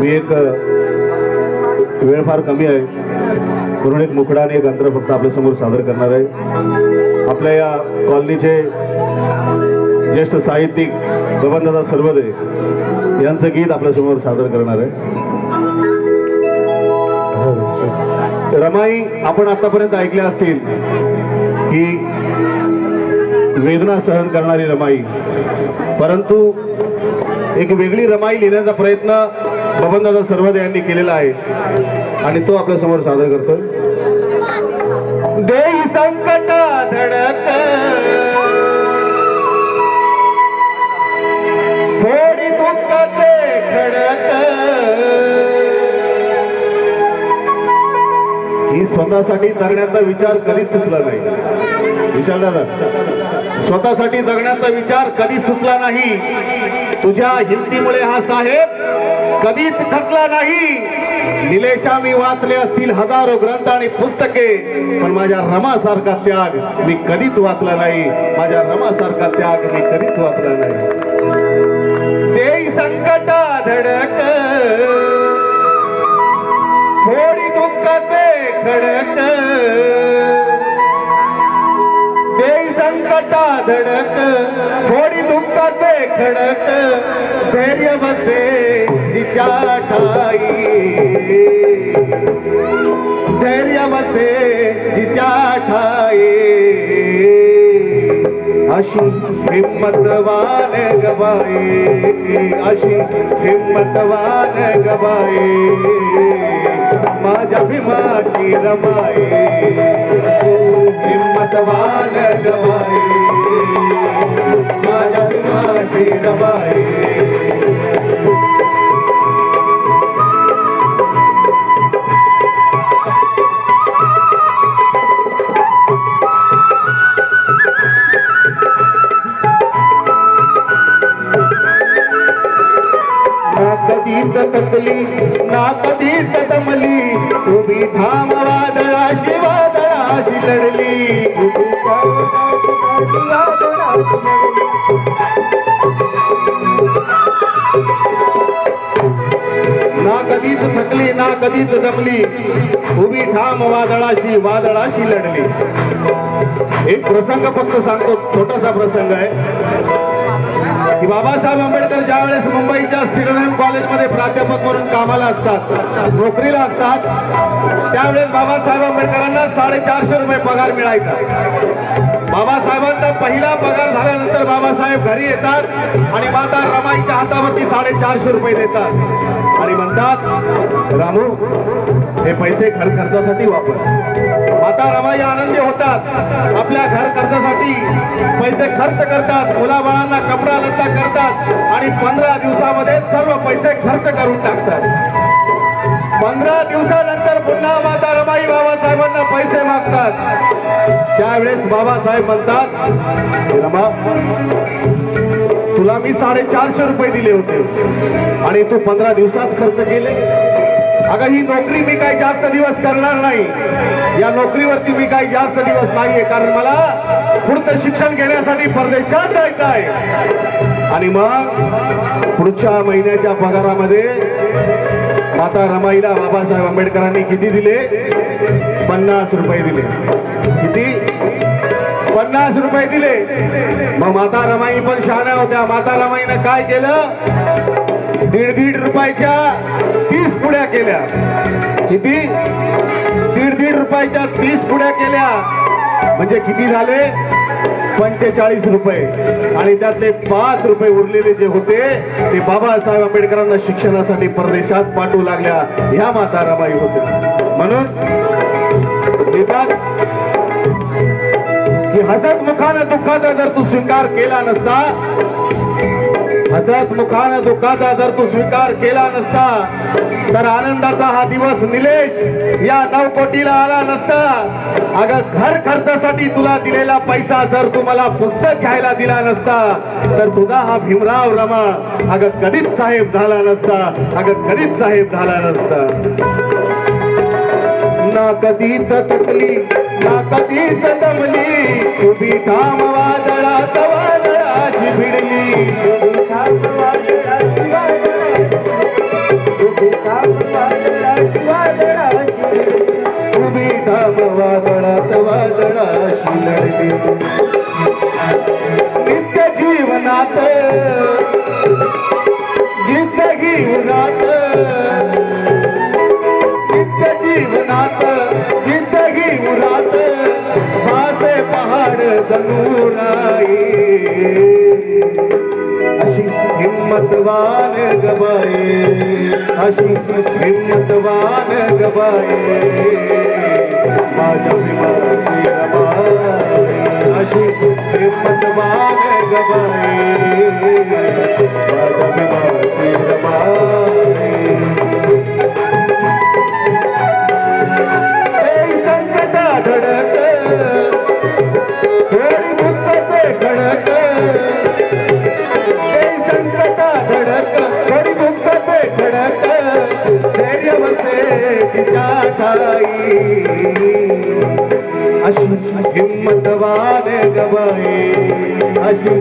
मी एक वेळ फार कमी आहे. म्हणून एक मुकडा आणि एक अंतर फक्त आपल्यासमोर सादर करणार आहे. आपल्या या कॉलनीचे ज्येष्ठ साहित्यिक बबनदादा सर्वदे यांचं गीत आपल्यासमोर सादर करणार आहे. रमाई आपण आतापर्यंत ऐकल्या असतील की वेदना सहन करणारी रमाई. परंतु एक वेगळी रमाई लिहिण्याचा प्रयत्न बबनदादा सर्वदे यांनी केलेला आहे. आणि तो आपल्यासमोर सादर करतोय. देई संकट स्वतःसाठी जगण्याचा विचार कधीच चुकला नाही. विशाल दादा स्वतःसाठी जगण्याचा विचार कधीच चुकला नाही. तुझ्या हिमतीमुळे हा साहेब कधीच थकला नाही. निलेशा मी वाचले असतील हजारो ग्रंथ आणि पुस्तके पण माझ्या रमासारखा त्याग मी कधीच वाचला नाही. माझ्या रमासारखा त्याग मी कधीच वाचला नाही. ते संकटा धडक थोडी दुःखाचे खडक देई संकटा धडक। थोडी दुःखाचे खडक धैर्य बसे जिच्या ठाई धैर्य बसे जिच्या ठाई अशी हिम्मतवान गबाई अशी हिम्मतवान गबाई माझ्या भीमाची रमाई. हिंमतवान गबाई माझ्या भीमाची रमाई. ना कधीच तकली ना कधी ठाम वादळाशी वादळाशी लढली. वादळाशी वादळाशी लढली. ना कधीच थकली ना कधीच दमली उभी ठाम वादळाशी वादळाशी लढली. एक प्रसंग फक्त सांगतो छोटासा प्रसंग आहे. की बाबासाहेब आंबेडकर ज्या वेळेस मुंबईच्या सिडनम कॉलेजमध्ये प्राध्यापक म्हणून कामाला असतात नोकरीला असतात त्यावेळेस बाबासाहेब आंबेडकरांना साडेचारशे रुपये पगार मिळायचा. बाबासाहेबांचा पहिला पगार झाल्यानंतर बाबासाहेब घरी येतात आणि माता रमाईच्या हातावरती साडेचारशे रुपये देतात. आणि म्हणतात रामू हे पैसे घर खर्चासाठी वापर. आता रमाई आनंदी होतात. आपल्या घर खर्चासाठी पैसे खर्च करतात. मुलाबाळांना कपडा लत्ता करतात. आणि पंधरा दिवसामध्ये सर्व पैसे खर्च करून टाकतात. पंधरा दिवसानंतर पुन्हा माता रमाई बाबासाहेबांना पैसे मागतात. त्यावेळेस बाबासाहेब म्हणतात रमा तुला मी साडेचारशे रुपये दिले होते. आणि तू पंधरा दिवसात खर्च केले. अगं ही नोकरी मी काही जास्त दिवस करणार नाही. या नोकरीवरती मी काही जास्त दिवस नाहीये कारण मला पुढचं शिक्षण घेण्यासाठी परदेशात जायचं आहे. आणि मग पुढच्या महिन्याच्या पगारामध्ये माता रमाईला बाबासाहेब आंबेडकरांनी किती दिले? पन्नास रुपये दिले. किती? पन्नास रुपये दिले. मग माता रमाई पण शहाण्या होत्या. माता रमाईनं काय केलं? दीड दीड रुपयाच्या तीस पुड्या केल्या. किती? दीड दीड रुपयाच्या तीस पुड्या केल्या. म्हणजे किती झाले? पंचेचाळीस रुपये. आणि त्यातले पाच रुपये उरलेले जे होते ते बाबासाहेब आंबेडकरांना शिक्षणासाठी परदेशात पाठवू लागल्या. ह्या माता रमाई होत्या. म्हणून की हसत मुखानं दुःखाचा जर तू स्वीकार केला नसता हसत मुखानं दुःखाचा जर तू स्वीकार केला नसता तर आनंदाचा हा दिवस निलेश या नवकोटीला आला नसता. अगं घर खर्चासाठी तुला दिलेला पैसा जर तू मला पुस्तक घ्यायला दिला नसता तर तुझा हा भीमराव रमा अगं कधीच साहेब झाला नसता. अगं कधीच साहेब झाला नसता. ना कधी तुटली ना कधी दमली उभी ठाम वादळा तवादळाशी भिडली. उभी ठाम वादळा तवादळाशी लढली नित्य जीवनात जिंदगी उन्हात हिम्मतवान गबाये अशी हिम्मतवान गबाये माझ्या विमानाची रमाई अशी हिम्मतवान गबाये माझ्या विमानाची रमाई संकटा धडक. थोडी संकटा अशी हिम्मतवान गबाई अशी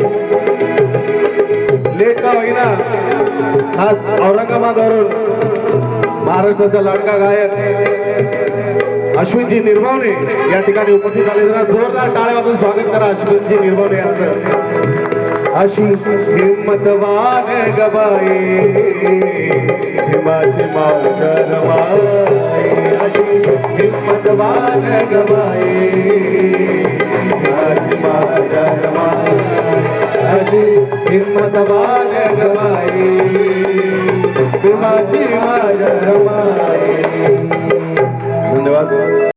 लेट का होईना खास औरंगाबादवरून महाराष्ट्राचा लाडका गायक अश्विनजी निर्मावणे या ठिकाणी उपस्थित झाले जरा जोरदार टाळ्या वाजून स्वागत करा अश्विनजी निर्भावणे यांचं अशी हिम्मतवान गबाई हिमाची माऊ हिम्मतवान गवाए।